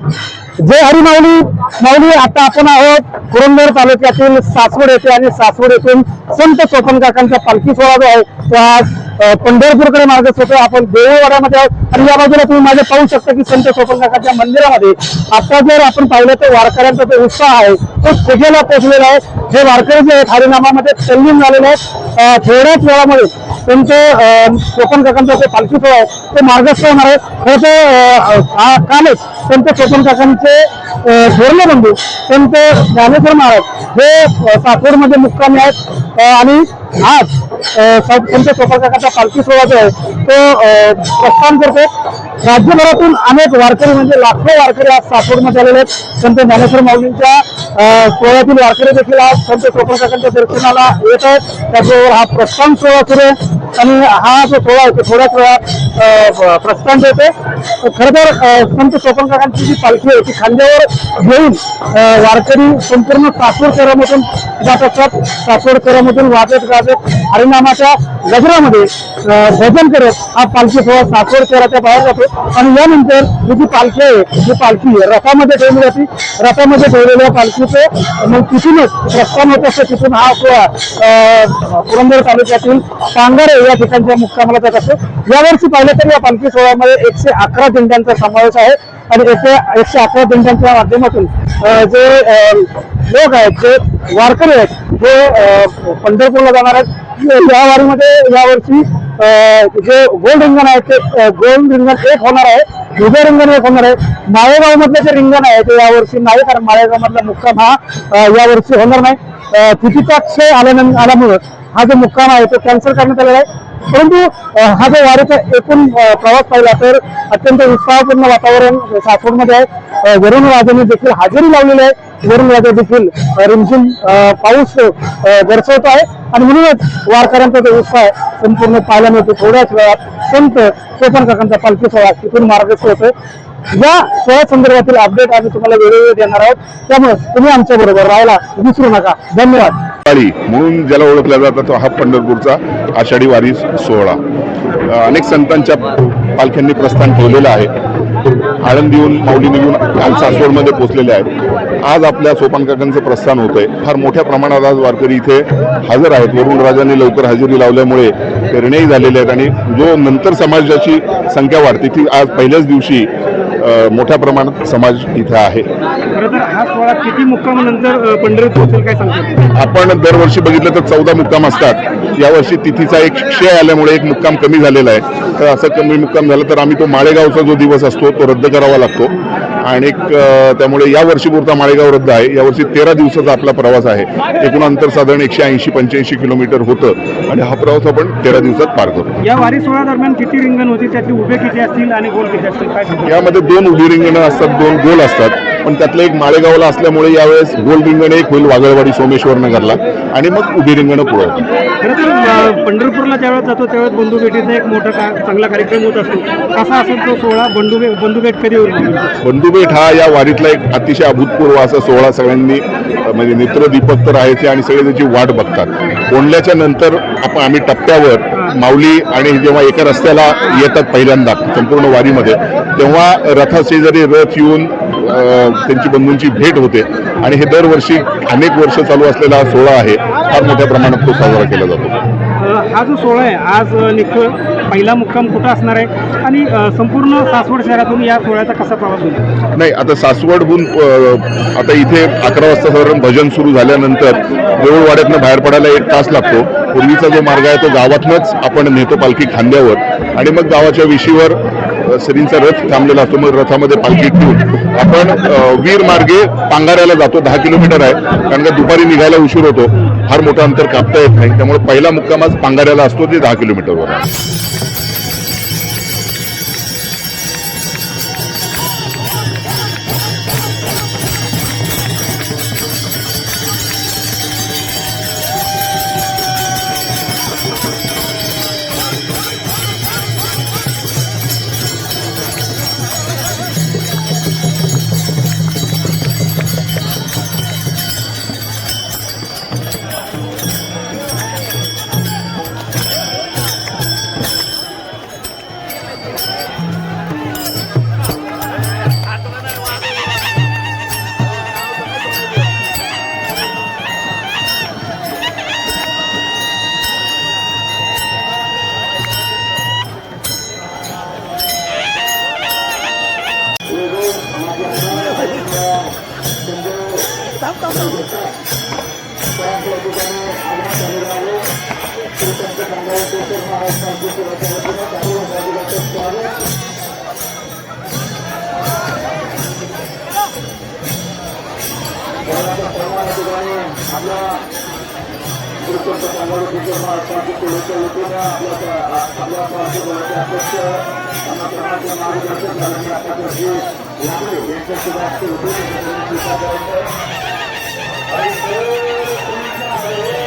जय हरी माऊली. माऊली आता आपण आहोत पुरंदर तालुक्यातील सासवड येथे आणि सासवड येथून संत सोपन काकांचा पालखी सोहळा जो आहे. तो आज पंढरपूरकडे मार्ग होतो आपण देऊळवाड्यामध्ये आहोत आणि या बाजूला तुम्ही माझे पाहू शकता की संत सोपन काकाच्या मंदिरामध्ये आता जर आपण पाहिलं तर वारकऱ्यांचा जो उत्साह आहे तो खुजेला पोहोचलेला आहे. हे वारकरी जे आहेत हरिनामामध्ये तल्लीन झालेले आहेत. थोड्याच वेळामध्ये त्यांचे कोकण काकांचा जो पालखी सोहळा आहे तो मार्गस्थ होणार आहे. खरं तर हा कालच संत कोकण काकांचे धोरणबंधू थोरले संत ज्ञानेश्वर महाराज हे सासवडमध्ये मुक्कामी आहेत. आणि आज त्यांच्या संत संत पालखी सोहळा जो आहे तो प्रस्थान करतो. राज्यभरातून अनेक वारकरी म्हणजे लाखो वारकरी आज सासवडमध्ये आलेले आहेत. संत ज्ञानेश्वर माऊलींच्या सोहळ्यातील वारकरी देखील आज संत सोपन दर्शनाला येत आहेत. त्याचबरोबर हा प्रस्थान सोहळा सुरू आहे. आणि हा जो सोहळा आहे तो थोड्याच वेळा प्रस्थान देते. खरं तर संत सोपन काकांची जी पालखी आहे ती खांद्यावर घेऊन वारकरी संपूर्ण सासवड शहरामधून जात असतात सासवड शहरामधून वाजत गाजत हरिनामाच्या गजरामध्ये भोजन भजन करत हा पालखी सोहळा सासवड शहराच्या बाहेर जातो. आणि यानंतर ही जी पालखी आहे जी पालखी रथामध्ये ठेवली जाते. रथामध्ये ठेवलेल्या पालखीचं मग तिथूनच प्रस्थान होत असतं. तिथून हा सोहळा पुरंदर तालुक्यातील पांगारे या ठिकाणच्या मुक्कामाला जात असतो. यावर्षी पाहिलं तर या पालखी सोहळ्यामध्ये एकशे अकरा दिंड्यांचा समावेश आहे. आणि एकशे एकशे अकरा दिंड्यांच्या माध्यमातून जे लोक आहेत जे वारकरी आहेत जे पंढरपूरला जाणार आहेत या वारीमध्ये यावर्षी जे गोल रिंगण आहे ते गोल्ड गोल रिंगण एक होणार आहे उभे रिंगण एक होणार आहे. माळेगाव मधलं जे रिंगण आहे ते यावर्षी नाही कारण माळेगाव मधला मुक्काम हा यावर्षी होणार नाही. अ, तिथीचा क्षय आल्यानंतर आल्यामुळं हा जो मुक्काम आहे तो कॅन्सल करण्यात आलेला आहे. परंतु हा जो वारीचा एकूण प्रवास पाहिला तर अत्यंत उत्साहपूर्ण वातावरण सासवडमध्ये आहे. वरुण राजांनी देखील हजेरी लावलेली आहे. वरुण राजा देखील रिमझिम पाऊस अ, दर्शवतो आहे. आणि म्हणूनच वारकऱ्यांचा जो उत्साह आहे, संपूर्ण पाहायला मिळतो. थोड्याच वेळात संत सोपन काकांचा पालखी सोहळा तिथून मार्गस्थ होतो या सोहळ्या संदर्भातील अपडेट आम्ही तुम्हाला वेळोवेळी देणार आहोत. त्यामुळे तुम्ही आमच्या बरोबर राहायला विसरू नका. धन्यवाद. वारी म्हणून ज्याला ओळखला जातो तो हा पंढरपूरचा आषाढी वारी सोहळा. अनेक संतांच्या पालख्यांनी प्रस्थान ठेवलेलं आहे. आळंदीहून माऊली निघून काल सासवडमध्ये पोहोचलेले आहेत. आज आपल्या सोपान काकांचं प्रस्थान होतंय. फार मोठ्या प्रमाणात आज वारकरी इथे हजर आहेत. वरुण राजांनी लवकर हजेरी लावल्यामुळे निर्णयही झालेले आहेत आणि जो नंतर समाजाची संख्या वाढते ती आज पहिल्याच दिवशी मोठ्या प्रमाणात समाज इथे आहे. सोहळा किती मुक्कामानंतर पोहोचेल काय सांगतो आपण दरवर्षी बघितलं तर चौदा मुक्काम असतात. यावर्षी तिथीचा एक क्षय आल्यामुळे एक मुक्काम कमी झालेला आहे. तर असं कमी मुक्काम झालं तर आम्ही तो माळेगावचा जो दिवस असतो तो रद्द करावा लागतो. आणि त्यामुळे या वर्षी पुरता माळेगाव रद्द आहे. यावर्षी तेरा दिवसाचा आपला प्रवास आहे. एकूण अंतर साधारण एकशे ऐंशी पंच्याऐंशी किलोमीटर होतं. आणि हा प्रवास आपण तेरा दिवसात पार करतो. या वारी सोहळा दरम्यान किती रिंगण होती? त्यातले उभे किती असतील आणि गोल किती असतील? यामध्ये दोन उभी रिंगणं असतात दोन गोल असतात. पण त्यातलं एक माळेगावला असल्यामुळे यावेळेस गोल रिंगण एक होईल वागळवाडी सोमेश्वर नगरला. आणि मग उभी रिंगणं पुढे. होतील खरं तर अ, पंढरपूरला ज्यावेळेस जातो त्यावेळेस बंधू भेटीचा एक मोठा चांगला कार्यक्रम होत असतो. कसा असेल तो सोहळा? बंधू भे- बंधू भेट कधी होईल? बंधुबेट हा या वारीतला एक अतिशय अभूतपूर्व असा सोहळा सगळ्यांनी म्हणजे नेत्रदीपक तर आहेच आणि सगळे त्याची वाट बघतात. कोंडल्याच्या नंतर आपण आम्ही टप्प्यावर माऊली आणि जेव्हा एका रस्त्याला येतात पहिल्यांदा संपूर्ण वारीमध्ये तेव्हा रथाशेजारी रथ येऊन त्यांची बंधूंची भेट होते. आणि हे दरवर्षी अनेक वर्ष चालू असलेला हा सोहळा आहे फार मोठ्या प्रमाणात तो साजरा केला जातो. हा जो सोहळा आहे आज निघतोय पहिला मुक्काम कुठं असणार आहे? आणि संपूर्ण सासवड शहरातून या सोहळ्याचा कसा प्रवास होईल? नाही आता सासवडहून आता इथे अकरा वाजता साधारण भजन सुरू झाल्यानंतर देऊळवाड्यातनं बाहेर पडायला एक तास लागतो. पूर्वीचा जो मार्ग आहे तो गावातनंच आपण नेतो पालखी खांद्यावर. आणि मग गावाच्या विशीवर श्रींचा रथ थांबलेला असतो. मग रथामध्ये पालखी ठेवून आपण वीर मार्गे पांगाऱ्याला जातो. दहा किलोमीटर आहे. कारण का दुपारी निघायला उशीर होतो. फार मोठं अंतर कापता येत नाही. त्यामुळे पहिला मुक्काम आज पांगाऱ्याला असतो. ते दहा किलोमीटरवर आहे. দাও তখন আমরা প্রত্যন্ত বাংলার দিকে সংযুক্ত লোকের লোকেরা আপনারা আপনারা সাহায্য করতে আসছে আমাদের আমাদের নাগরিকদের আপনাদের যে লাগবে একটা সুবাস্তে উপস্থিত Vai ser